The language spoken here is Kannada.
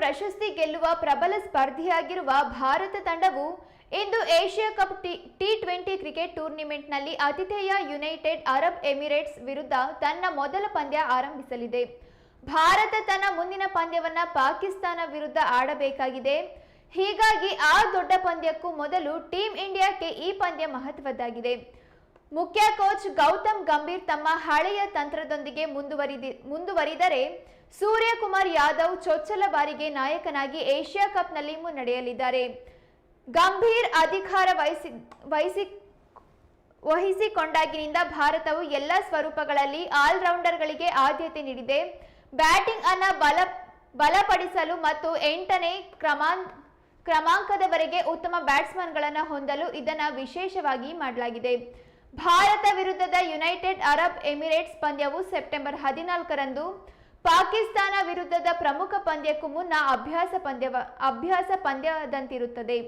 ಪ್ರಶಸ್ತಿ ಗೆಲ್ಲುವ ಪ್ರಬಲ ಸ್ಪರ್ಧಿಯಾಗಿರುವ ಭಾರತ ತಂಡವು ಇಂದು Asia cup T twenty cricket ಟೂರ್ನಿಮೆಂಟ್ನಲ್ಲಿ ಆತಿಥೇಯ ಯುನೈಟೆಡ್ ಅರಬ್ ಎಮಿರೇಟ್ಸ್ ವಿರುದ್ಧ ತನ್ನ ಮೊದಲ ಪಂದ್ಯ ಆರಂಭಿಸಲಿದೆ. ಭಾರತ ತನ್ನ ಮುಂದಿನ ಪಂದ್ಯವನ್ನು ಪಾಕಿಸ್ತಾನ ವಿರುದ್ಧ ಆಡಬೇಕಾಗಿದೆ. ಹೀಗಾಗಿ ಆ ದೊಡ್ಡ ಪಂದ್ಯಕ್ಕೂ ಮೊದಲು ಟೀಂ ಇಂಡಿಯಾಕ್ಕೆ ಈ ಪಂದ್ಯ ಮಹತ್ವದ್ದಾಗಿದೆ. ಮುಖ್ಯ ಕೋಚ್ ಗೌತಮ್ ಗಂಭೀರ್ ತಮ್ಮ ಹಳೆಯ ತಂತ್ರದೊಂದಿಗೆ ಮುಂದುವರಿದಿ, ಮುಂದುವರಿದರೆ ಸೂರ್ಯಕುಮಾರ್ ಯಾದವ್ ಚೊಚ್ಚಲ ಬಾರಿಗೆ ನಾಯಕನಾಗಿ ಏಷ್ಯಾ ಕಪ್ನಲ್ಲಿ ಮುನ್ನಡೆಯಲಿದ್ದಾರೆ. ಗಂಭೀರ್ ಅಧಿಕಾರ ವಹಿಸಿ ವಹಿಸಿ, ವಹಿಸಿಕೊಂಡಾಗಿನಿಂದ ಭಾರತವು ಎಲ್ಲ ಸ್ವರೂಪಗಳಲ್ಲಿ ಆಲ್ರೌಂಡರ್ಗಳಿಗೆ ಆದ್ಯತೆ ನೀಡಿದೆ. ಬ್ಯಾಟಿಂಗ್ ಅನ್ನ ಬಲ, ಬಲಪಡಿಸಲು ಮತ್ತು ಎಂಟನೇ ಕ್ರಮಾಂಕ ಕ್ರಮಾಂಕದವರೆಗೆ ಉತ್ತಮ ಬ್ಯಾಟ್ಸ್ಮನ್ಗಳನ್ನು ಹೊಂದಲು ಇದನ್ನು ವಿಶೇಷವಾಗಿ ಮಾಡಲಾಗಿದೆ. ಭಾರತ ವಿರುದ್ಧದ ಯುನೈಟೆಡ್ ಅರಬ್ ಎಮಿರೇಟ್ಸ್ ಪಂದ್ಯವು ಸೆಪ್ಟೆಂಬರ್ ಹದಿನಾಲ್ಕರಂದು ಪಾಕಿಸ್ತಾನ ವಿರುದ್ಧದ ಪ್ರಮುಖ ಪಂದ್ಯಕ್ಕೂ ಮುನ್ನ ಅಭ್ಯಾಸ ಪಂದ್ಯವ ಅಭ್ಯಾಸ ಪಂದ್ಯದಂತಿರುತ್ತದೆ.